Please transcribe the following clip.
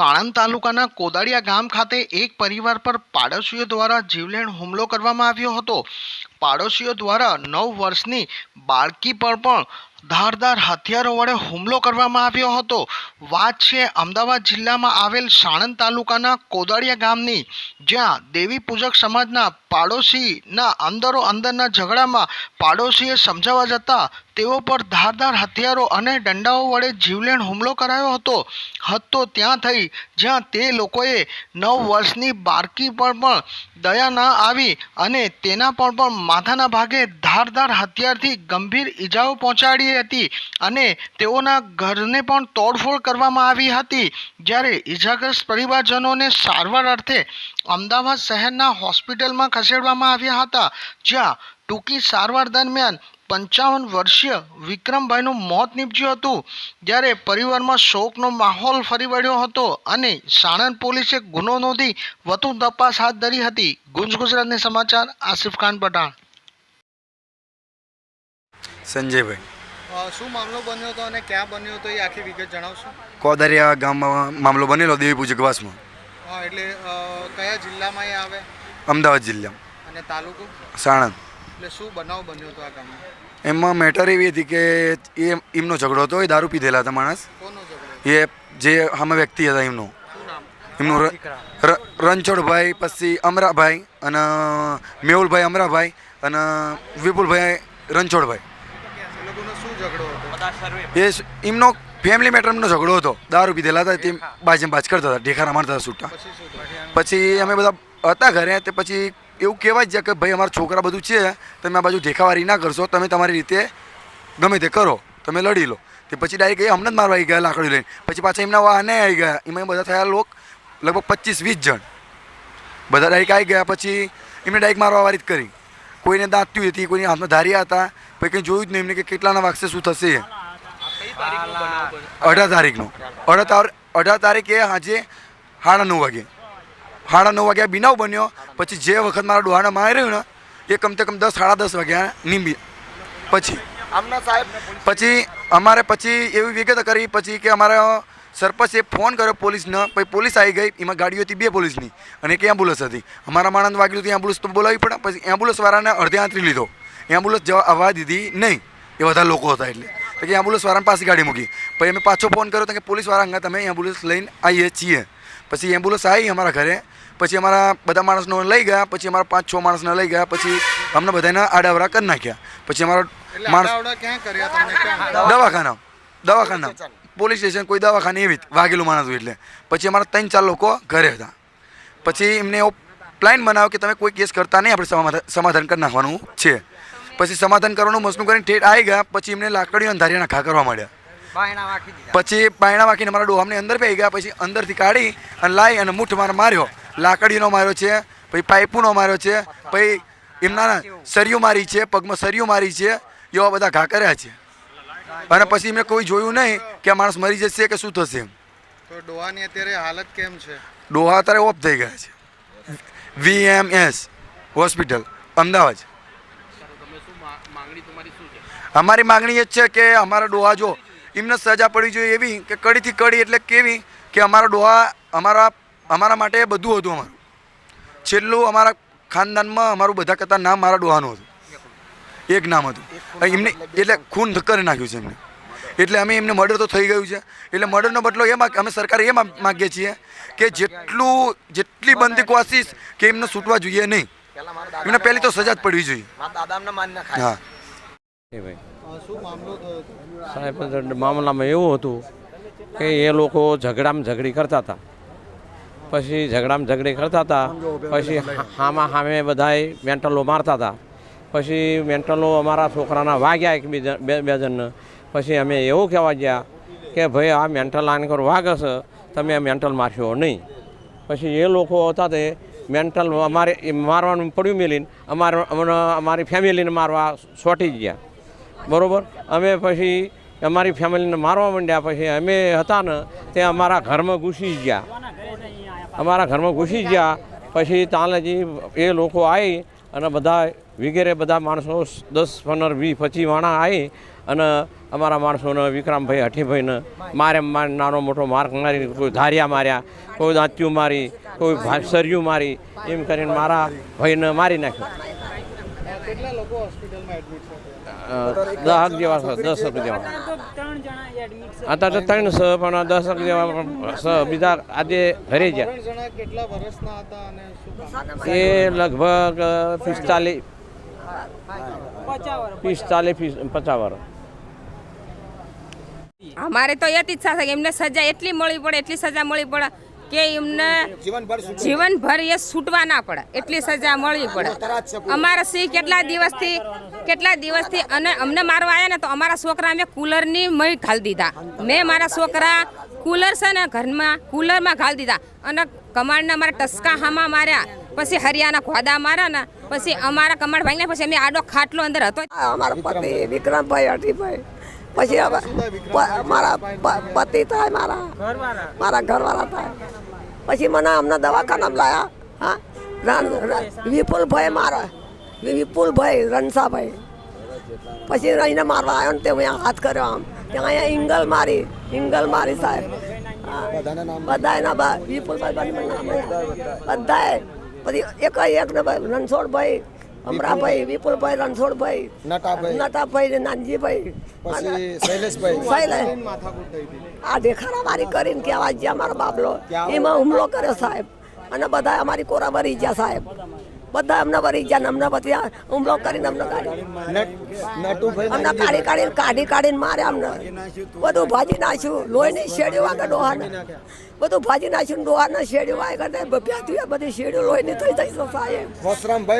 સાણંદ તાલુકાના કોદાળિયા ગામ ખાતે એક પરિવાર પર પાડોશીઓ દ્વારા જીવલેણ હુમલો કરવામાં આવ્યો હતો. પાડોશીઓ દ્વારા નવ વર્ષની બાળકી પર પણ ધારદાર હથિયારો વડે હુમલો કરવામાં આવ્યો હતો. વાત છે અમદાવાદ જિલ્લામાં આવેલ સાણંદ તાલુકાના કોદાળિયા ગામની, જ્યાં દેવી પૂજક સમાજના પાડોશીના અંદરો અંદરના ઝઘડામાં પાડોશીએ સમજાવવા જતાં તેઓ પર ધારદાર હથિયારો અને દંડાઓ વડે જીવલેણ હુમલો કરાયો હતો. હતો ત્યાં થઈ, જ્યાં તે લોકોએ નવ વર્ષની બાળકી પર પણ દયા ન આવી અને તેના પર પણ માથાના ભાગે ધારદાર હથિયારથી ગંભીર ઈજાઓ પહોંચાડી હતી અને તેઓના ઘરને પણ તોડફોડ કરવામાં આવી હતી. જ્યારે ઈજાગ્રસ્ત પરિવારજનોને સારવાર અર્થે અમદાવાદ શહેરના હોસ્પિટલમાં ખસેડવામાં આવ્યા હતા, જ્યાં ટૂંકી સારવાર દરમિયાન પંચાવન વર્ષીય વિક્રમભાઈનું મોત નીપજ્યું હતું. જ્યારે પરિવારમાં શોકનો માહોલ ફરી વળ્યો હતો અને સાણંદ પોલીસે ગુનો નોંધી વધુ તપાસ હાથ ધરી હતી. ગુંજ ગુજરાતની સમાચાર આસિફ ખાન પઠાણ. સંજયભાઈ. શું મામલો બન્યો હતો અને ક્યાં બન્યો હતો એ આખી વિગત જણાવશો? કોદરિયા ગામમાં મામલો બનેલો દેવી પૂજક વાસમાં. એટલે કયા જિલ્લામાં એ આવે? અમદાવાદ જિલ્લામાં. અને તાલુકો? સાણંદ. એટલે શું બનાવ બન્યો હતો આ ગામમાં એમાં મેટર એવી હતી કે એ એમનો ઝઘડો હતો એ દારૂ પીધેલા હતા માણસ. એ જે અમે વ્યક્તિ હતા એમનો. એમનું રણછોડભાઈ પછી અમરાભાઈ અને મેહુલભાઈ અમરાભાઈ અને વિપુલભાઈ રણછોડભાઈ. એ લોકોનો શું ઝઘડો હતો? એમનો ફેમિલી મેટરનો ઝઘડો હતો. દારૂ પીધેલા હતા તે બાજે બાજ કરતા હતા ઢેખારા મારતા હતા છૂટા પછી અમે બધા હતા ઘરે તે પછી એવું કહેવાય છે કે ભાઈ અમારા છોકરા બધું છે, તમે આ બાજુ ઢેખાવારી ના કરશો, તમે તમારી રીતે ગમે તે કરો, તમે લડી લો. તે પછી ડાયરેક્ટ એ હમણાં જ મારવા આવી ગયા લાકડી લઈને. પછી પાછા એમના વાહને આવી ગયા. એમાં બધા થયા લોક લગભગ પચીસ વીસ જણ. બધા ડાયરેક્ટ આવી ગયા પછી એમને ડાયરેક્ટ મારવા વારી જ કરી. કોઈને દાંત્યું હતી કોઈને હાથમાં ધાર્યા હતા. પછી કંઈ જોયું જ નહીં એમને કે કેટલાના વાગશે શું થશે. અઢાર તારીખનો. અઢાર અઢાર તારીખે આજે સાડા નવ વાગે. સાડા નવ વાગ્યા બિનાવ બન્યો. પછી જે વખત મારા ડોહાને માર્યું ને એ કમસે કમ દસ સાડા દસ વાગ્યા નીંબી. પછી. આમના સાહેબ? પછી અમારે પછી એવી વિગત કરી પછી કે અમારા સરપંચે ફોન કર્યો પોલીસને પછી પોલીસ આવી ગઈ એમાં ગાડીઓ હતી બે પોલીસની અને એક એમ્બ્યુલન્સ હતી. અમારા માણસ વાગ્યું તો એમ્બ્યુલન્સ તો બોલાવી પડે પછી એમ્બ્યુલન્સવાળાને અડધે આંતરી લીધો. એમ્બ્યુલન્સ જવા આવવા દીધી નહીં. એ બધા લોકો હતા એટલે. તો કે એમ્બ્યુલન્સવાળાને પાસે ગાડી મૂકી. પછી અમે પાછો ફોન કર્યો તો કે પોલીસવાળા અંગા તમે એમ્બ્યુલન્સ લઈને આવીએ છીએ. પછી એમ્બ્યુલન્સ આવી અમારા ઘરે. પછી અમારા બધા માણસનો લઈ ગયા પછી અમારા પાંચ છ માણસને લઈ ગયા પછી અમને બધાને આડાવરા કરી નાખ્યા. પછી અમારો માણસ દવાખાના. દવાખાના. પોલીસ સ્ટેશન કોઈ દવાખાને એવી વાગેલું માણસ હોય એટલે. પછી અમારા ત્રણ ચાર લોકો ઘરે હતા. પછી એમને એવો પ્લાન બનાવ્યો કે તમે કોઈ કેસ કરતા નહીં આપણે સમાધાન સમાધાન કરી નાખવાનું છે. પછી સમાધાન કરવાનું મસનું કરીને ઠેઠ આવી ગયા પછી એમને લાકડીઓ અંધારિયાના ઘા કરવા માંડ્યા. પછી પાયણા વાંકીને મારા ડોહામની અંદર પી ગયા પછી અંદરથી કાઢી અને લાવી અને મૂઠ માર માર્યો. લાકડીનો માર્યો છે પછી પાઇપુનો માર્યો છે પછી એમના સરિયું મારી છે પગમાં સરિયું મારી છે એવા બધા ઘા કર્યા છે. અને પછી મેં કોઈ જોયું નહીં કે આ માણસ મરી જશે કે શું થશે. એમ તો ડોહાની અત્યારે હાલત કેમ છે? ડોહા અત્યારે ઓફ થઈ ગયા છે. VMS hospital Ahmedabad. અમારી માગણી એ જ છે કે અમારા ડોહા જો એમને સજા પડવી જોઈએ એવી કે કડીથી કડી એટલે કેવી કે અમારા ડોહા અમારા અમારા માટે બધું હતું અમારું. છેલ્લું અમારા ખાનદાનમાં અમારું બધા કરતાં નામ મારા ડોહાનું હતું. એક નામ હતું. એમને એટલે ખૂન કરી નાખ્યું છે એમને. એટલે અમે એમને મર્ડર તો થઈ ગયું છે. એટલે મર્ડરનો બદલો એ માગ અમે સરકારે એ માગીએ છીએ કે જેટલું જેટલી બંદી કોશિશ કે એમને છૂટવા જોઈએ નહીં. એમને પહેલી તો સજા જ પડવી જોઈએ. હા. એ ભાઈ. સાહેબ મામલામાં એવું હતું કે એ લોકો ઝઘડામાં ઝઘડી કરતા હતા. પછી ઝઘડામાં ઝઘડી કરતા હતા, પછી હામાં સામે બધાય મેન્ટલો મારતા હતા. પછી મેન્ટલો અમારા છોકરાના વાગ્યા એક બે બે જણને. પછી અમે એવું કહેવા ગયા કે ભાઈ, આ મેન્ટલ આનકર વાગે છે, તમે મેન્ટલ મારશો નહીં. પછી એ લોકો હતા તે મેન્ટલ અમારે મારવાનું પડ્યું મેલીને, અમારે અમારી ફેમિલીને મારવા સોટી ગયા. બરાબર? અમે પછી અમારી ફેમિલીને મારવા માંડ્યા પછી અમે હતા ને, તે અમારા ઘરમાં ઘૂસી ગયા. અમારા ઘરમાં ઘૂસી ગયા, પછી તાલાજી એ લોકો આવી અને બધા વગેરે બધા માણસો દસ, પંદર, વીસ, પચીસ માણા આવી અને અમારા માણસોને વિક્રમભાઈ, હઠીભાઈને મારે મારે નાનો મોટો માર્ક મારી, કોઈ ધારિયા માર્યા, કોઈ દાંત્યું મારી, કોઈ ભાસરિયું મારી, એમ કરીને મારા ભાઈને મારી નાખ્યો. લોકો હોસ્પિટલમાં એડમિટ છે અ, દસક જેવા છે દસક જેવા. અત્યારે તો ત્રણ છે. પણ દસક જેવા બીજા આજે ઘરે ગયા. ત્રણ જણા કેટલા વર્ષના હતા અને શું એ લગભગ પિસ્તાલીસ પિસ્તાલીસ પચાસ વર્ષ. અમારે તો એ જ ઈચ્છા છે કે એમને સજા એટલી મળી પડે એટલી સજા મળી પડે કે એમને જીવનભર એ છૂટવા ના પડે એટલી સજા મળવી પડે. અમારા સિંહ કેટલા દિવસથી કેટલા દિવસથી અને અમને મારવા આવ્યા ને તો અમારા છોકરા અમે કુલરની મય ઘાલી દીધા. મેં મારા છોકરા કુલર છે ને ઘરમાં કુલરમાં ઘાલી દીધા અને કમાડના મારા ટસકા હામાં માર્યા. પછી હરિયાના ખોદા માર્યા ને પછી અમારા કમાડ ભાઈને પછી અમે આડો ખાટલો અંદર હતો. અમારા પતિ વિક્રમભાઈ હઠીભાઈ પછી હવે મારા પ- પતિ થાય મારા. મારા ઘરવાળા થાય. પછી મને અમને દવાખાના લાયા. હા? વિપુલભાઈ મારા. વિપુલભાઈ રણસાભાઈ. પછી રહીને મારવા આવ્યો ને તે હું હાથ કર્યો આમ. ત્યાં અહીંયા ઇંગલ મારી. ઇંગલ મારી સાહેબ. બધા એના બા વિપુલભાઈ બધાએ. પછી એક એક ને ભાઈ રણછોડભાઈ અમરાભાઈ વિપુલભાઈ રણછોડભાઈ નટાભાઈ. નાનજીભાઈ. પછી શૈલેષભાઈ. આ દેખાડા મારી કરીને કેવા જ્યાં મારો બાબલો એમાં હુમલો કર્યો સાહેબ. અને બધા અમારી કોરા ભરી ગયા સાહેબ. બધા અમને ભરી ગયા અમને બધા હુમલો કરીને અમને કાઢી અમને કાઢી કાઢીને કાઢી કાઢીને માર્યા અમને. બધું ભાજી નાખ્યું. લોહીની શેડીઓ આગળ ડોહાને. બધું ભાજી નાખ્યું ડોહાને શેડીઓ આગળ ભ્યાતી બધી શેડીઓ લોહીની થઈ જઈશું સાહેબ. વસરામભાઈ